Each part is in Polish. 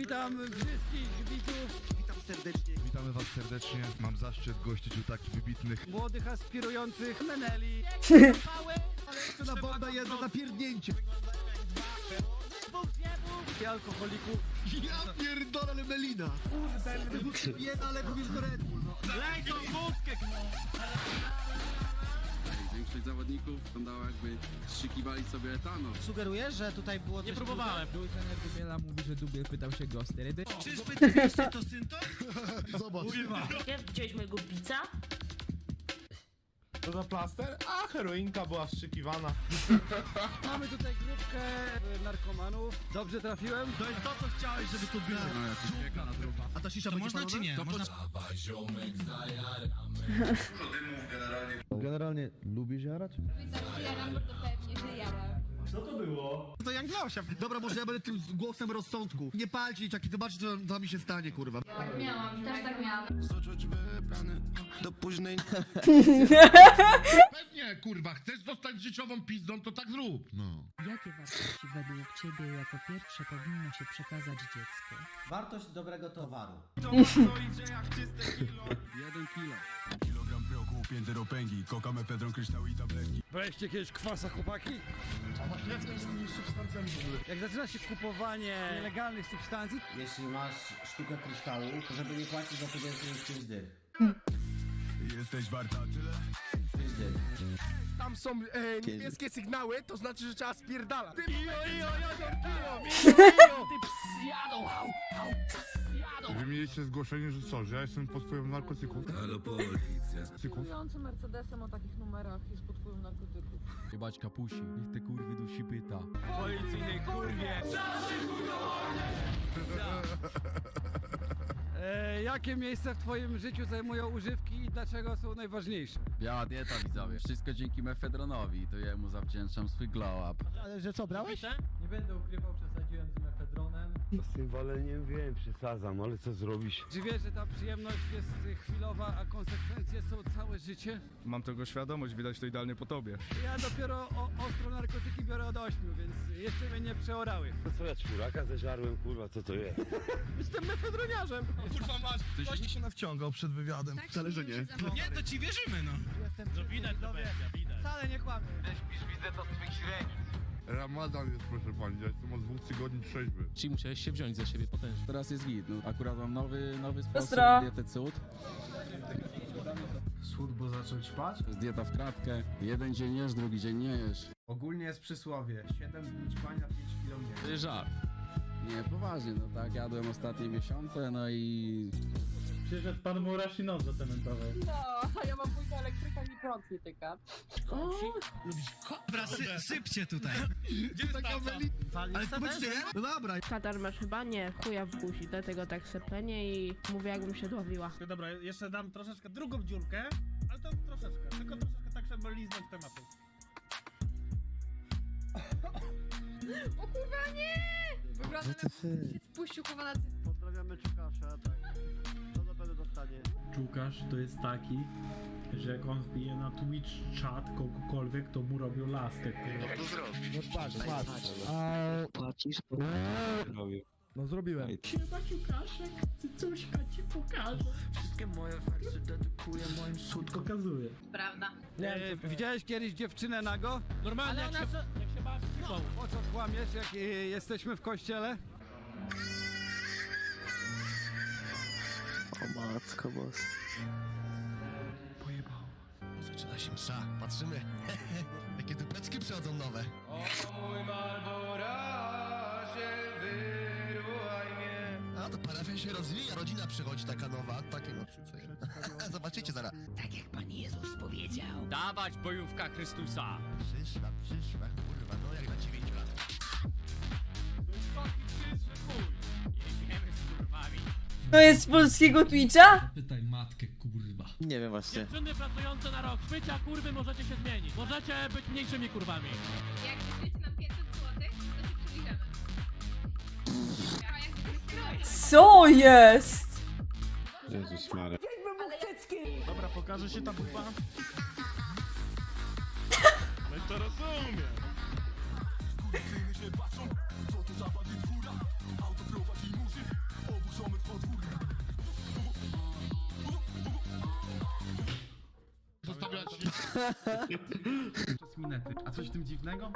Witam wszystkich widzów, Witam serdecznie. Witamy Was serdecznie. Mam zaszczyt gościć u takich wybitnych. młodych, aspirujących meneli. To na bombę jest na napierdnięcie. i alkoholików. Ja pierdolę, ale melina. Kurde, jedna, ale mówisz do Red Bull. No. Większość zawodników wyglądało jakby strzykiwali sobie etanol. Sugerujesz, że tutaj było Nie próbowałem. Był trener Dubiela mówi, że Dubiel pytał się go o sterydy. Wiesz, co to syn to? Zobacz. Gdzie widziałeś mojego bica? To za plaster? A, heroinka była wstrzykiwana. Mamy tutaj grupkę e, narkomanów. Dobrze trafiłem? To jest to, co chciałeś, żeby tu było. No na trupa. A ta sisza To będzie można czy nie? Można... Generalnie lubisz jarać? To Jan Klausia. Dobra, może ja będę tym głosem rozsądku. Nie palcie dzieciaki, zobaczcie co co mi się stanie, kurwa. Tak miałam, też tak miałam. Do późnej... Pewnie, kurwa, chcesz zostać życiową pizdą, to tak zrób. No. Jakie wartości według Ciebie jako pierwsze powinno się przekazać dziecku? Wartość dobrego towaru. Jeden kilo. Braliście kiedyś kwasa, chłopaki? Jak zaczyna się kupowanie nielegalnych substancji, Jeśli masz sztukę kryształu, to żeby nie płacić za to więcej niż 5 dych. Jesteś warta tyle? 5 dych. Tam są e, niebieskie sygnały, to znaczy, że trzeba spierdalać. Ty, Wy mieliście zgłoszenie, że co, że ja jestem pod wpływem narkotyków? Halo policja. Narkotyków? Mercedesem o takich numerach jest pod wpływem narkotyków. Jebać kapusi, niech te kurwy dusi pyta. Policyjnej kurwie. e, jakie miejsce w twoim życiu zajmują używki i dlaczego są najważniejsze? Biała dieta widzowie. Wszystko dzięki mefedronowi. To jemu zawdzięczam swój glow up. Ale że co, brałeś? Nie będę ukrywał, przesadziłem z mefedronem. Z tym waleniem wiem, przesadzam, ale co zrobić? Czy wiesz, że ta przyjemność jest chwilowa, a konsekwencje są całe życie? Mam tego świadomość, widać to idealnie po tobie. Ja dopiero o, ostro narkotyki biorę od ośmiu, więc jeszcze mnie nie przeorały. To co ja czwóraka zeżarłem, kurwa, co to jest? Jestem mefedroniarzem. Kurwa masz, ktoś mi się nawciągał przed wywiadem. Wcale, że nie. Nie, to ci wierzymy, no. Jestem widać, to widać. Wcale nie kłamię. Ramadan jest, proszę pani, ja jestem od dwóch tygodni trzeźwy. Czyli musiałeś się wziąć za siebie potężnie. Teraz jest git. No, akurat mam nowy, nowy sposób Ostro. diety cud. Słód, bo zacząć spać? To jest dieta w kratkę. Jeden dzień jesz, drugi dzień nie jesz. Ogólnie jest przysłowie, 7 dni ćpania, 5 kg To jest żart. Nie, poważnie, no tak jadłem ostatnie miesiące, no i Przyszedł pan Murashino zacementował. No, a ja mam pójdę elektryka i prąd nie tyka. Dobra, sy sypcie tutaj. Taka melina. Ale powiedzcie, no dobra. Katar masz chyba? Nie, chuja w buzi, dlatego tak sepenie i mówię jakbym się dławiła. Dobra, jeszcze dam troszeczkę drugą dziurkę, ale to troszeczkę, tylko troszeczkę tak, żeby liznąć tematu. O kurwa nie! Wygląda na się spuścił kurwa na Pozdrawiamy Czukasza, tak. Dostanie. Czukasz to jest taki, że jak on wbije na Twitch chat kogokolwiek, to mu robią laskę. No patrz, patrz. No zrobiłem. Chyba Czukaszek, cycuśka ci pokaże. Wszystkie moje wersy dedykuję moim słód. Pokazuję. Prawda. E, widziałeś kiedyś dziewczynę nago? Normalnie, jak, się, jak się masz Po co kłamiesz, jak e, jesteśmy w kościele? Zaczyna się msza, patrzymy. Jakie dupeczki przychodzą nowe. A to parafia się rozwija, rodzina przychodzi taka nowa, takie no przyjdzie. Zobaczycie zaraz. Tak jak Pan Jezus powiedział. Dawać bojówka Chrystusa. Przyszła, przyszła, To jest z polskiego Twitcha? Pytaj matkę, kurwa. Nie wiem właśnie. Dziewczyny pracujące na rok, bycia kurwy możecie się zmienić. Możecie być mniejszymi kurwami. Jak wyślecie nam 500 złotych, to się przybierzemy. A jak wyślecie Co jest? Jezus Mary. Dobra, pokaże się ta buba. No i to rozumiem. Zostawiać Czas minety. A coś w tym dziwnego?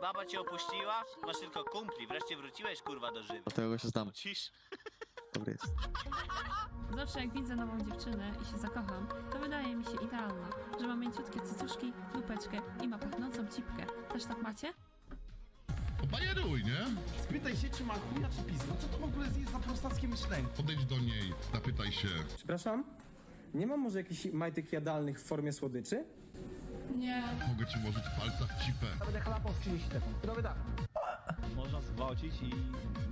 Baba cię opuściła? Masz tylko kumpli, wreszcie wróciłeś kurwa do życia. Dlatego się znam. Cisz. Dobry jest. Zawsze jak widzę nową dziewczynę i się zakocham, to wydaje mi się idealna, że ma mięciutkie cycuszki, lupeczkę i ma pachnącą cipkę. Też tak macie? Bajeruj, nie? Spytaj się, czy ma chuja, czy pizda. Co to w ogóle jest za prostackie myślenie? Podejdź do niej, zapytaj się. Przepraszam? Nie ma może jakichś majtek jadalnych w formie słodyczy? Nie. Mogę ci włożyć palca w cipę. Można zgwałcić i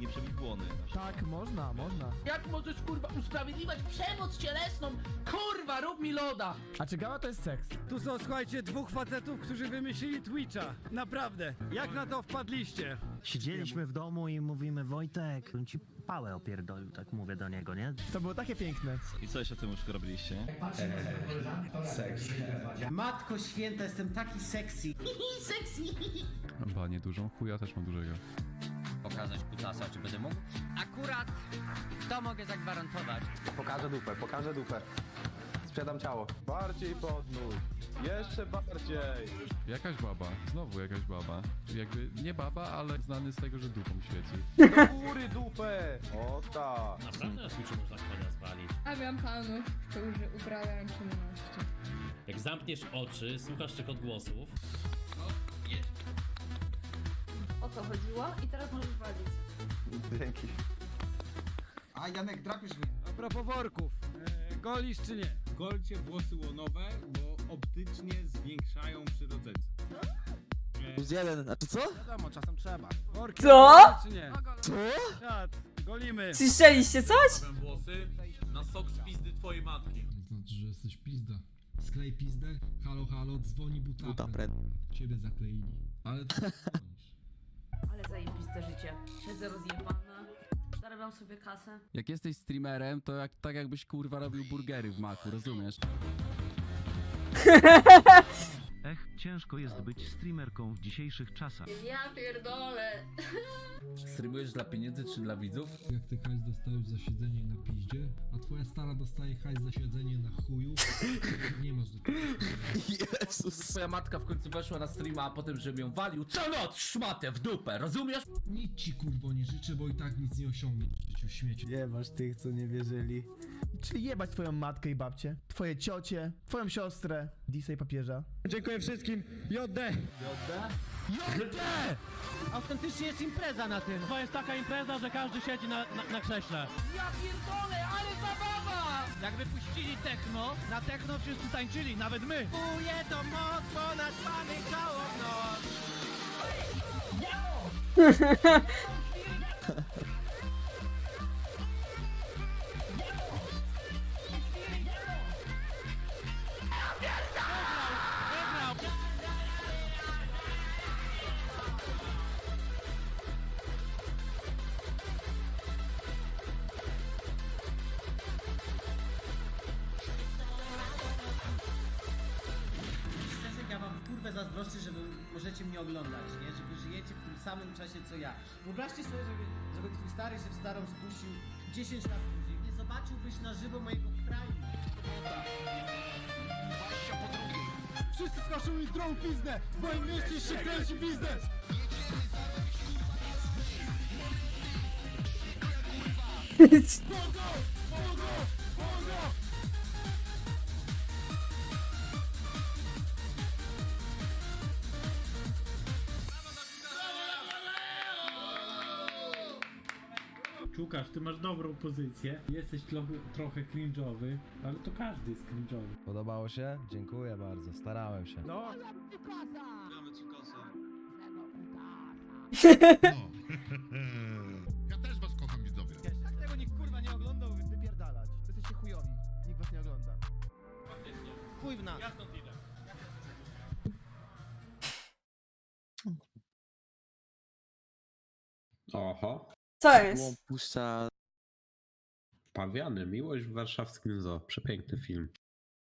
nie przebić błony. Tak, można, można. Jak możesz kurwa usprawiedliwiać przemoc cielesną? Kurwa, rób mi loda! A czy gała to jest seks? Tu są, słuchajcie, dwóch facetów, którzy wymyślili Twitcha. Naprawdę. Jak na to wpadliście? Siedzieliśmy w domu i mówimy Wojtek, on ci pałę opierdolił, tak mówię do niego, nie? To było takie piękne. I co jeszcze tym już robiliście? Matko święta, jestem taki sexy. Chyba nie dużą, chuja też mam dużego. Pokazać kutasa, czy będę mógł? Akurat to mogę zagwarantować. Pokażę dupę, pokażę dupę. Sprzedam ciało. Bardziej podnóż. Jeszcze bardziej. Jakaś baba, znowu jakaś baba. Jakby nie baba, ale znany z tego, że dupą świeci. Do góry dupę! O tak. Naprawdę na Twitchu można konia zwalić. Miałam panów, którzy uprawiają czynności. Jak zamkniesz oczy, słuchasz tych odgłosów. O to chodziło i teraz możesz walić. Dzięki. A Janek, drapiesz mnie. A propos worków. E, golisz czy nie? Golcie włosy łonowe, bo optycznie zwiększają przyrodzence. Plus jeden, a czy co? Wiadomo, czasem trzeba. Worki Co? czy nie? Co? Czad, golimy. Słyszeliście coś? Włosy na sok z pizdy twojej matki. Znaczy, że jesteś pizda. Sklej pizdę, halo halo, dzwoni buta. Buta pred. Ciebie zakleili. Ale to Ale zajebiste życie. Siedzę rozjebana, zarabiam sobie kasę. Jak jesteś streamerem, to jak, tak jakbyś kurwa robił burgery w maku, rozumiesz? Ciężko jest być streamerką w dzisiejszych czasach. Ja pierdolę. Streamujesz dla pieniędzy czy dla widzów? Jak ty hajs dostajesz za siedzenie na piździe, a twoja stara dostaje hajs za siedzenie na chuju, nie masz do tego. Jezus! Twoja matka w końcu weszła na streama, a potem, żebym ją walił co noc szmatę w dupę, rozumiesz? Nic ci kurwo nie życzę, bo i tak nic nie osiągniesz w życiu śmieci. Nie masz tych, co nie wierzyli. Czyli jebać twoją matkę i babcię, twoje ciocie, twoją siostrę, Disej papieża. Dziękuję wszystkim, JD! Autentycznie jest impreza na tym. To jest taka impreza, że każdy siedzi na, na, na krześle. Ja pierdolę, ale zabawa! Jak wypuścili techno, na techno wszyscy tańczyli, nawet my. Uje to moc, bo naćpany całą noc. zazdroszczę, że wy możecie mnie oglądać, nie? Że wy żyjecie w tym samym czasie co ja. Wyobraźcie sobie, żeby, żeby twój stary się w starą spuścił 10 lat później. Nie zobaczyłbyś na żywo mojego kraju. Wszyscy skoczą mi drą. W moim mieście się kręci biznes. Czukasz, ty masz dobrą pozycję. Jesteś trochę, trochę cringe'owy, ale to każdy jest cringe'owy. Podobało się? Dziękuję bardzo, starałem się. No, No. ja też was kocham, widzowie. Jak tego nikt kurwa nie oglądał, wy- wypierdalać. Wy jesteście chujowi, nikt was nie ogląda. Chuj w nas. Ja stąd idę. Oho, Co jest? Puszcza Pawiany, Miłość w warszawskim zoo. Przepiękny film.